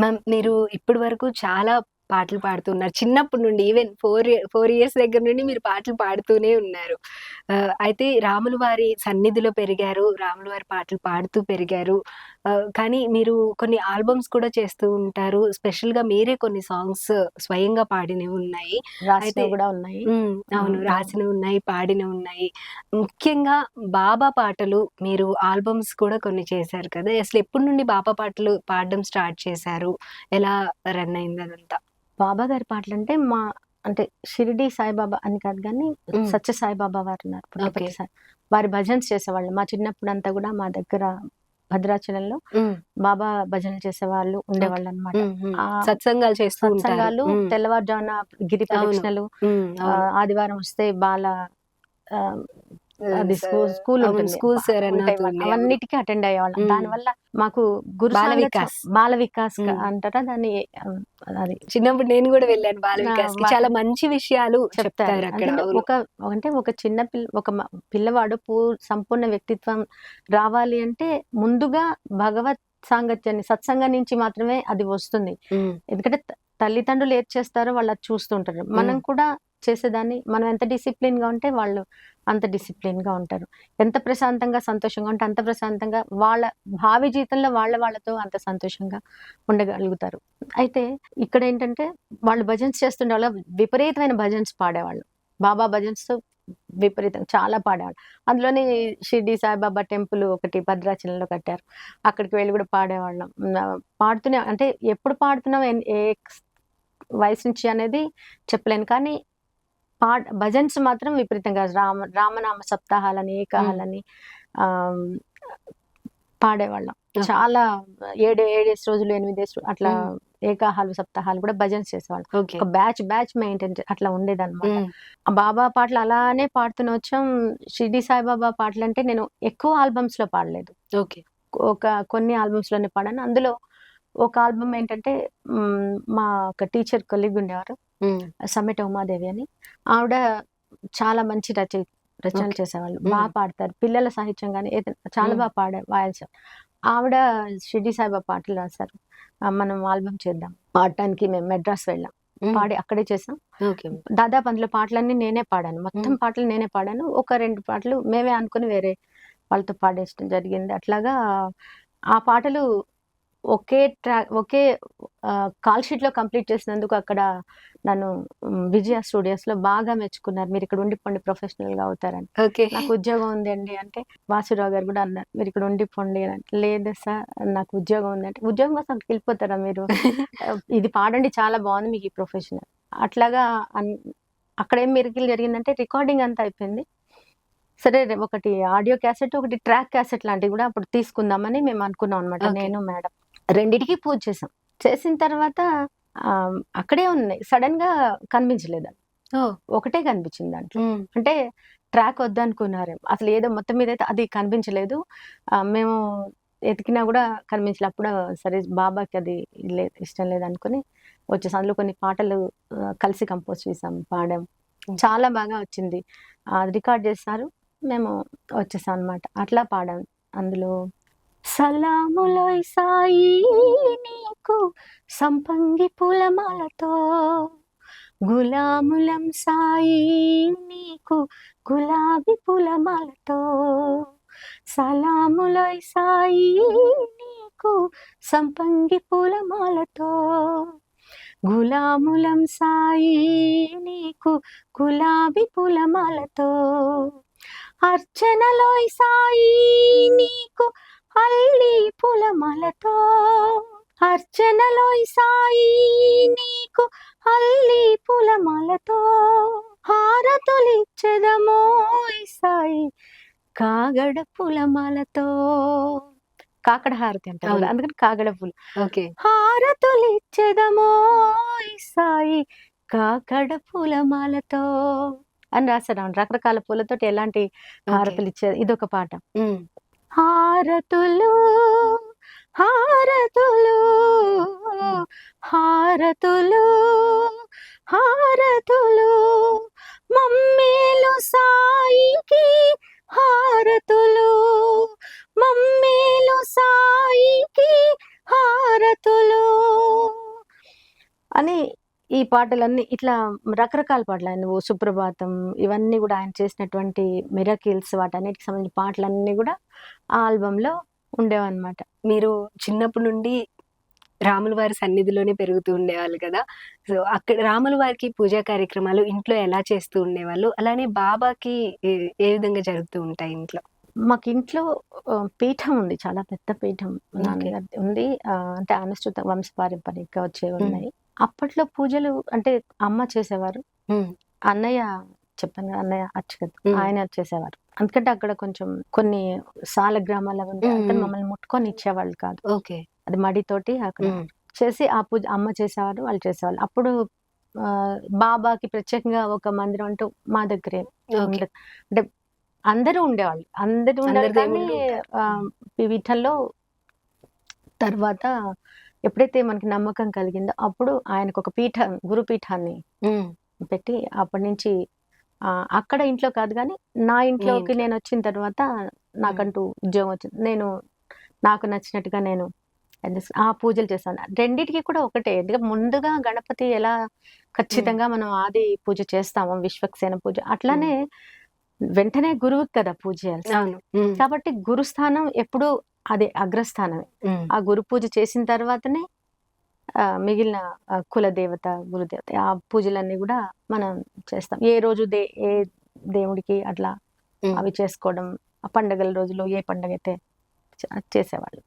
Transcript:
Ma'am మీరు ఇప్పటి వరకు చాలా పాటలు పాడుతున్నారు. చిన్నప్పటి నుండి ఈవెన్ ఫోర్ ఫోర్ ఇయర్స్ దగ్గర నుండి మీరు పాటలు పాడుతూనే ఉన్నారు. ఆ, అయితే రాముల వారి సన్నిధిలో పెరిగారు. రాముల వారి పాటలు పాడుతూ పెరిగారు. కానీ మీరు కొన్ని ఆల్బమ్స్ కూడా చేస్తూ ఉంటారు. స్పెషల్గా మీరే కొన్ని సాంగ్స్ స్వయంగా పాడినవి ఉన్నాయి. అయితే- కూడా ఉన్నాయి. అవును. రాసినవి ఉన్నాయి పాడినవి ఉన్నాయి. ముఖ్యంగా బాబా పాటలు మీరు ఆల్బమ్స్ కూడా కొన్ని చేశారు కదా! అసలు ఎప్పటి నుండి బాబా పాటలు పాడడం స్టార్ట్ చేశారు? ఎలా రన్ అయింది అదంతా? బాబా గారి పాటలు అంటే మా అంటే షిరిడి సాయిబాబా అని కాదు కానీ. సత్య సాయిబాబా వారు ఉన్నారు. వారి భజన్స్ చేసేవాళ్ళు. మా చిన్నప్పుడు అంతా కూడా మా దగ్గర భద్రాచలంలో బాబా భజనలు చేసేవాళ్ళు ఉండేవాళ్ళు అనమాట సత్సంగాలు చేస్తూ సత్సంగాలు తెల్లవారుజామున గిరి. ప్రదక్షిణలు. ఆదివారం వస్తే బాల అది స్కూల్ స్కూల్ అవును, ఉంటుంది స్కూల్ సార్ ఉంటాయి అన్నట్టు వాళ్ళు. అవన్నిటికీ అటెండ్ అయ్యేవాళ్ళం. దానివల్ల మాకు గురు బాల వికాస్. బాల వికాస్. అంటారా? దాన్ని అది. చిన్నప్పుడు నేను కూడా వెళ్ళాను బాల వికాస్ చాలా మంచి విషయాలు చెప్తారు అక్కడ. ఒక అంటే ఒక చిన్న పిల్ల ఒక పిల్లవాడు పూ సంపూర్ణ వ్యక్తిత్వం రావాలి అంటే ముందుగా భగవత్ సాంగత్యాన్ని సత్సంగం నుంచి మాత్రమే అది వస్తుంది. ఎందుకంటే తల్లిదండ్రులు ఏది చేస్తారో వాళ్ళు అది చూస్తుంటారు. మనం కూడా చేసేదాన్ని. మనం ఎంత డిసిప్లిన్గా ఉంటే వాళ్ళు అంత డిసిప్లిన్గా ఉంటారు. ఎంత ప్రశాంతంగా సంతోషంగా ఉంటే అంత ప్రశాంతంగా వాళ్ళ భావి జీవితంలో వాళ్ళ వాళ్ళతో అంత సంతోషంగా ఉండగలుగుతారు. అయితే ఇక్కడ ఏంటంటే వాళ్ళు భజన్స్ చేస్తుండే వాళ్ళ విపరీతమైన భజన్స్ పాడేవాళ్ళు. బాబా భజన్స్ విపరీతం చాలా పాడేవాళ్ళు. అందులోని షిర్డి సాయిబాబా టెంపుల్ ఒకటి భద్రాచలంలో కట్టారు. అక్కడికి వెళ్ళి కూడా పాడేవాళ్ళం. పాడుతూనే అంటే ఎప్పుడు పాడుతున్నాం ఏ వయసు నుంచి అనేది చెప్పలేను. కానీ పా భజన్స్ మాత్రం విపరీతంగా రామ రామనామ సప్తాహాలని ఏకాహాలని ఆ, పాడేవాళ్ళం. చాలా ఏడు ఏడేసి రోజులు ఎనిమిదేసి అట్లా. ఏకాహాలు సప్తాహాలు కూడా భజన్స్ చేసేవాళ్ళం. ఒక బ్యాచ్ బ్యాచ్ మెయింటైన్ అట్లా ఉండేదన్నమాట. బాబా పాటలు అలానే పాడుతూనే వచ్చాం. షిర్డి సాయిబాబా పాటలు అంటే నేను ఎక్కువ ఆల్బమ్స్లో పాడలేదు. ఓకే. ఒక కొన్ని ఆల్బమ్స్లోనే పాడాను. అందులో ఒక ఆల్బమ్ ఏంటంటే మ్, ఒక టీచర్ కొలిగ్ ఉండేవారు. సమ్మెట ఉమాదేవి అని. ఆవిడ చాలా మంచి రచయి రచనలు. చేసేవాళ్ళు. బాగా పాడతారు. పిల్లల సాహిత్యం కానీ ఏదైనా చాలా. బాగా పాడే వాయించారు ఆవిడ షిర్డి సాయిబాబా పాటలు రాశారు. మనం ఆల్బమ్ చేద్దాం. పాడటానికి మేము మెడ్రాస్ వెళ్ళాం. పాడి అక్కడే చేసాం. ఓకే. దాదాపు అందులో పాటలన్నీ నేనే పాడాను. మొత్తం. పాటలు నేనే పాడాను. ఒక రెండు పాటలు మేమే అనుకుని వేరే వాళ్ళతో పాడేయడం జరిగింది. అట్లాగా ఆ పాటలు ఒకే ట్రాక్ ఒకే కాల్ షీట్లో కంప్లీట్ చేసినందుకు అక్కడ నన్ను విజయ స్టూడియోస్లో బాగా మెచ్చుకున్నారు. మీరు ఇక్కడ ఉండిపోండి ప్రొఫెషనల్గా అవుతారని. ఓకే. నాకు ఉద్యోగం ఉంది అండి అంటే వాసురావు గారు కూడా అన్నారు మీరు ఇక్కడ ఉండిపోండి అని. లేదు సార్ నాకు ఉద్యోగం ఉంది అంటే ఉద్యోగం కోసం అక్కడికి వెళ్ళిపోతారా మీరు? ఇది పాడండి చాలా బాగుంది మీకు ఈ ప్రొఫెషన్. అట్లాగా అన్- అక్కడ ఏం మెరికలు జరిగిందంటే రికార్డింగ్ అంతా అయిపోయింది. సరే ఒకటి ఆడియో క్యాసెట్ ఒకటి ట్రాక్ క్యాసెట్ లాంటివి కూడా అప్పుడు తీసుకుందామని మేము అనుకున్నాం అనమాట. నేను మేడం. రెండిటికి పూజ చేసాం చేసిన తర్వాత అక్కడే ఉన్నాయి. సడన్గా కనిపించలేదు ఒకటే కనిపించింది దాంట్లో. అంటే ట్రాక్ వద్దనుకున్నారు. అసలు ఏదో మొత్తం మీద అయితే అది కనిపించలేదు. మేము ఎతికినా కూడా కనిపించలేదు అప్పుడు సరే బాబాకి అది లేదు ఇష్టం లేదు అనుకుని వచ్చేసి. అందులో కొన్ని పాటలు కలిసి కంపోజ్ చేసాం పాడాం. చాలా బాగా వచ్చింది. అది రికార్డ్ చేస్తారు. మేము వచ్చేసాం అనమాట అట్లా పాడాం. అందులో సలాములోయ్ సాయి నీకు సంపంగి పూలమాలతో. గులాములం సాయి నీకు గులాబీ పూలమాలతో. సలాములోయ్ సాయి నీకు సంపంగి పూలమాలతో. గులాములం సాయి నీకు గులాబీ పూలమాలతో. అర్చనలోయ్ సాయి నీకు అల్లి పూలమాలతో అర్చనలోయ్ సాయి నీకు అల్లి పూలమాలతో హారతులిచ్చదమోయ్ సాయి కాగడ పూలమాలతో. కాకడ హారతి అంటారు. అందుకని కాగడ పూలు. ఓకే. హారతులిచ్చదమోయ్ సాయి కాకడ పూలమాలతో అని అవును. రకరకాల పూలతోటి ఎలాంటి హారతులు ఇచ్చేది ఇదొక పాట హారతులు హారతులు హారతులు హారతులు. మమ్మేలు సాయికి హారతులు మమ్మేలు సాయికి హారతులు. అని ఈ పాటలన్నీ ఇట్లా రకరకాల పాటలు ఆయన సుప్రభాతం ఇవన్నీ కూడా ఆయన చేసినటువంటి మిరకిల్స్ వాటన్నిటికి సంబంధించిన పాటలన్నీ కూడా ఆ ఆల్బంలో ఉండేవన్నమాట. మీరు చిన్నప్పటి నుండి రాముల వారి సన్నిధిలోనే పెరుగుతూ ఉండేవాళ్ళు కదా. సో అక్కడ రాముల వారికి పూజా కార్యక్రమాలు ఇంట్లో ఎలా చేస్తూ ఉండేవాళ్ళు? అలానే బాబాకి ఏ విధంగా జరుగుతూ ఉంటాయి ఇంట్లో? మాకు ఇంట్లో పీఠం ఉంది. చాలా పెద్ద పీఠం. ఉంది. అంటే అనుసృత వంశపారంపర్యంగా వచ్చేవి ఉన్నాయి. అప్పట్లో పూజలు అంటే అమ్మ చేసేవారు. అన్నయ్య చెప్పాను కదా అన్నయ్య అచ్చగదు మ్మ్. ఆయన చేసేవారు. ఎందుకంటే అక్కడ కొంచెం కొన్ని సాల గ్రామాలు అవి అతను మ్మ్. మమ్మల్ని ముట్టుకొని ఇచ్చేవాళ్ళు కాదు. ఓకే. అది మడితోటి అక్కడ చేసి ఆ పూజ అమ్మ చేసేవారు వాళ్ళు చేసేవాళ్ళు. అప్పుడు బాబాకి ప్రత్యేకంగా ఒక మందిరం అంటూ మా దగ్గరే అంటే అందరూ ఉండేవాళ్ళు. అందరూ ఉండేవాళ్ళు కానీ వీటిల్లో తర్వాత ఎప్పుడైతే మనకి నమ్మకం కలిగిందో అప్పుడు ఆయనకు ఒక పీఠ గురు పీఠాన్ని పెట్టి అప్పటి నుంచి అక్కడ ఇంట్లో కాదు కానీ నా ఇంట్లోకి ఇంట్లో. నేను వచ్చిన తర్వాత నాకంటూ ఉద్యోగం వచ్చింది. నేను నాకు నచ్చినట్టుగా నేను ఆ పూజలు చేస్తాను. రెండిటికి కూడా ఒకటే. ఎందుకంటే ముందుగా గణపతి ఎలా ఖచ్చితంగా మనం ఆది పూజ చేస్తాము విశ్వక్సేన పూజ అట్లానే వెంటనే గురువుకి కదా పూజ చేయాలి కాబట్టి గురుస్థానం ఎప్పుడు అదే అగ్రస్థానమే. ఆ గురు పూజ చేసిన తర్వాతనే ఆ, మిగిలిన ఆ, కుల దేవత గురుదేవత ఆ పూజలన్నీ కూడా మనం చేస్తాం. ఏ రోజు దే ఏ దేవుడికి అట్లా. అవి చేసుకోవడం ఆ పండగల రోజులో ఏ పండగ అయితే చేసేవాళ్ళు.